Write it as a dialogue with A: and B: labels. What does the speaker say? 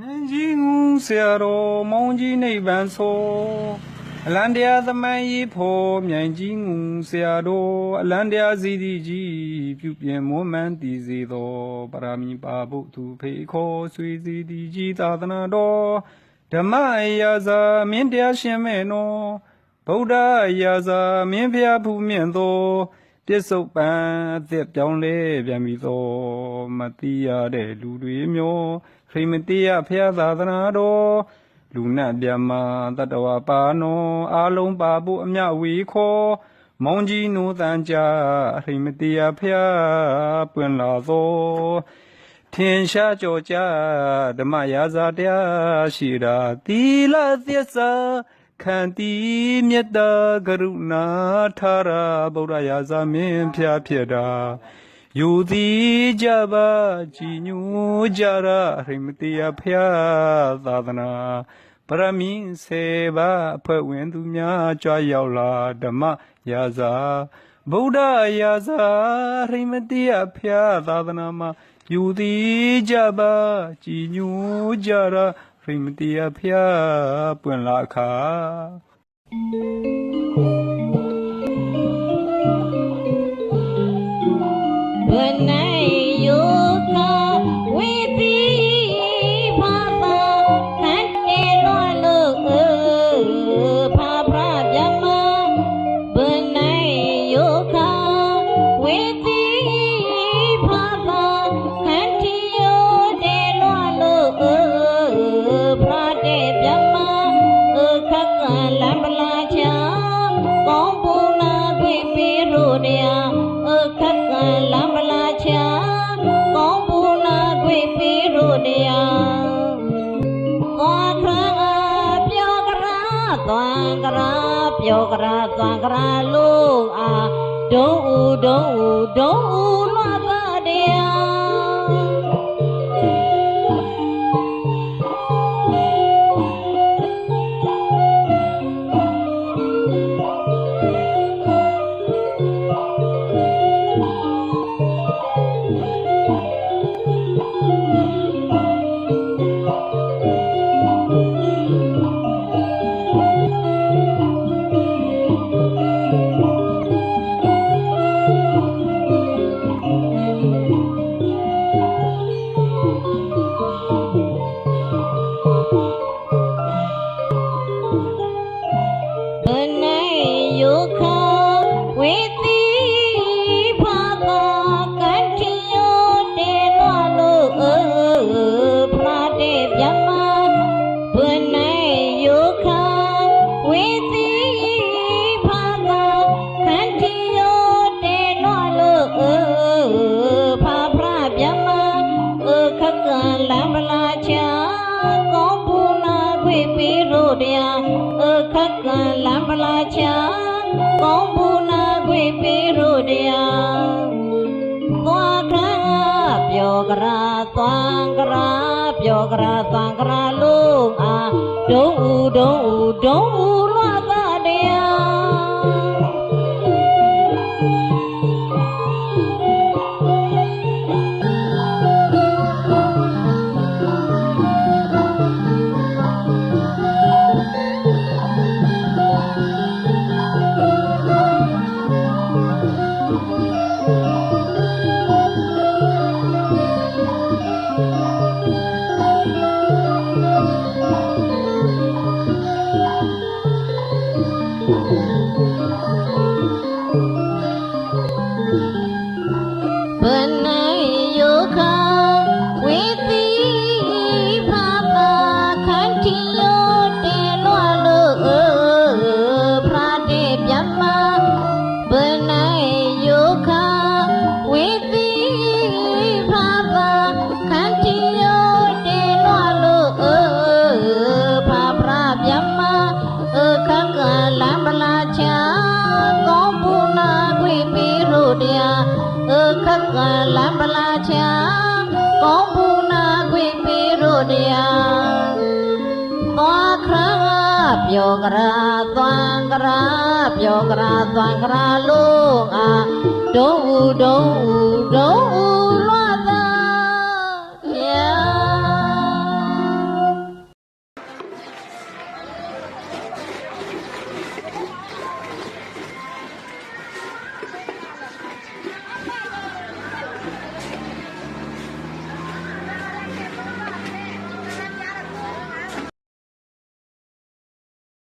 A: ဉာဏ်ကြီးငူဆရာတော်မောင်ကြီးနိဗ္ဗာန်ဆိုအလန္တရားသမိုင်းရေးဖို့မြိုင်ကြီးငူဆရာတော်အလန္တရားစီတီကြီးပြုပြင်မွမ်းမံတည်စေသောပရမီပါဘုသူဖေခေါ်ဆွေစီတီကြီးသာသနာတော်ဓမ္မအရာဇာမင်းတရားရှင်မဲ့နော်ဗုဒ္ဓအရာဇာမင်းဖျားဖူးမြင့်သော ပြစ္ဆုတ်ပံအသက်ပြောင်းလဲပြန်ပြီသောမတိရတဲ့လူတွေမျိုးခရိမတိယဖျားသာသနာတော်လူနတ်မြတ်မာတတဝပါနောအာလုံးပါဖို့အမြဝေခောမောင်ကြီးနိုးတန်ကြခရိမတိယဖျားပွင့်လာသောထင်ရှားကြော်ကြဓမ္မရာဇာတရားရှိတာသီလသစ္စာ ခန္တီမေတ္တာကရုဏာထာရဗုဒ္ဓရာဇမင်းဖျားဖြစ်တာယူသည်ကြပါကြည်ညိုကြရဟိမတိယဖျားသာသနာပရမင်းစေပါအဖွဲ့ဝင်သူများကြွားရောက်လာဓမ္မရာဇာဗုဒ္ဓရာဇာဟိမတိယဖျားသာသနာမှာယူသည်ကြပါကြည်ညိုကြရ ဟိမတိယဖျားပွင့်လာခါ
B: ဘနို က်ကလံပလာချာကောင်းပူနာခွေပေရိုတရားအခက်ကလံပလာချာကောင်းပူနာခွေပေရိုတရားသွားခရာပြောကရာသွားကရာပြောကရာသွားကရာလို့အာဒုံဦးဒုံဦးဒုံဦး အခက်ကလံပလာချာကောင်းဘူးနာခွေပေရိုတရားသွားခရာပြောကရာသွားကရာပြောကရာသွားကရာလုံးအားဒုံဦးဒုံဦးဒုံဦး တိဘာသာခန္တီယောတေလွားလို့ဖရာ တေဗျမဘနိုင်ယောခဝေတိဘာသာခန္တီယောတေလွားလို့ဖာဖရာဗျမအခက်ကလံပလာချာကောင်းဘူးနာခွေပေရိုတရားအခက်ကလံပလာချာကောင်းဘူးနာခွေပေရိုတရားသွားခရာပြောကရာသွားကရာပြောကရာသွားကရာလုံးအာဒုံဦးဒုံဦးဒုံဦး